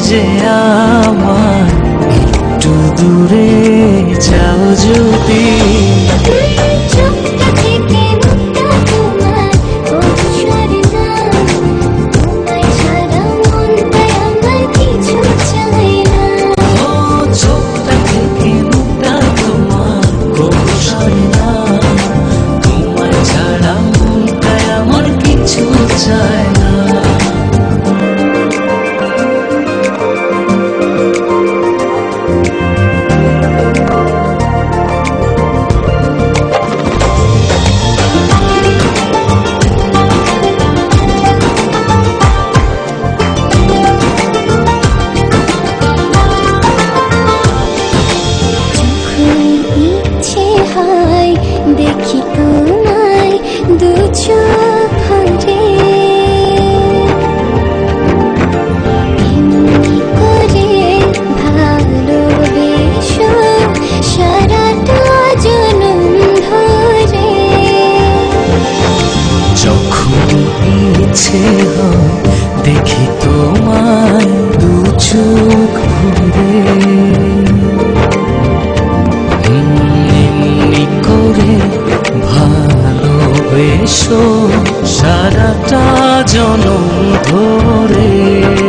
যে আমার একটু দূরে যাও যদি। এসো সারাটা জনম ধরে।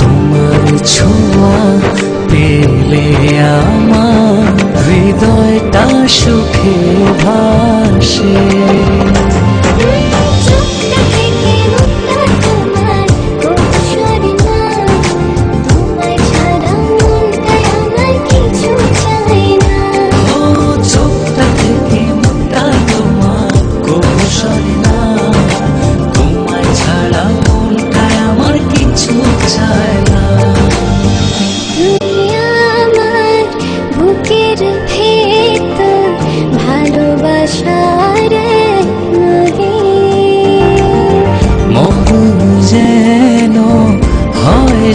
তোমার ছোঁয়া পেলে আমার হৃদয়টা সুখে ভাসে।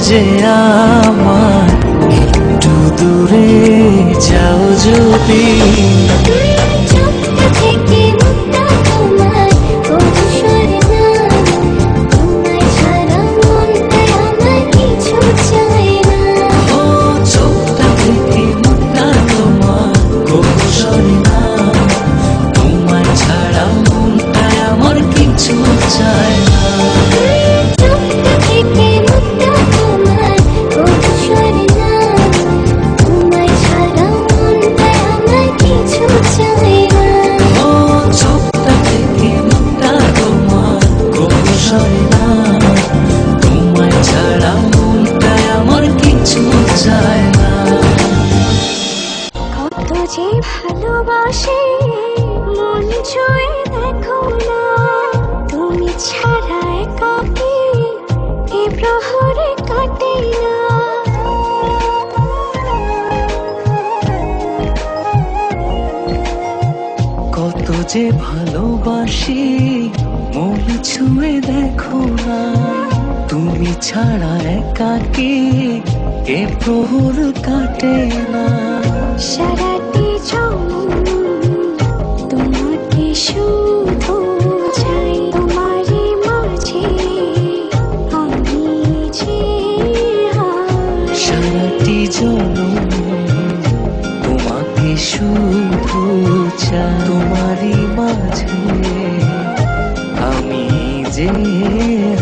যে আমার একটু দূরে যাও যদি। যে ভালোবাসি মন ছুঁয়ে দেখো না। তুমি ছাড়া একাকে এ প্রহর কাটে বাজে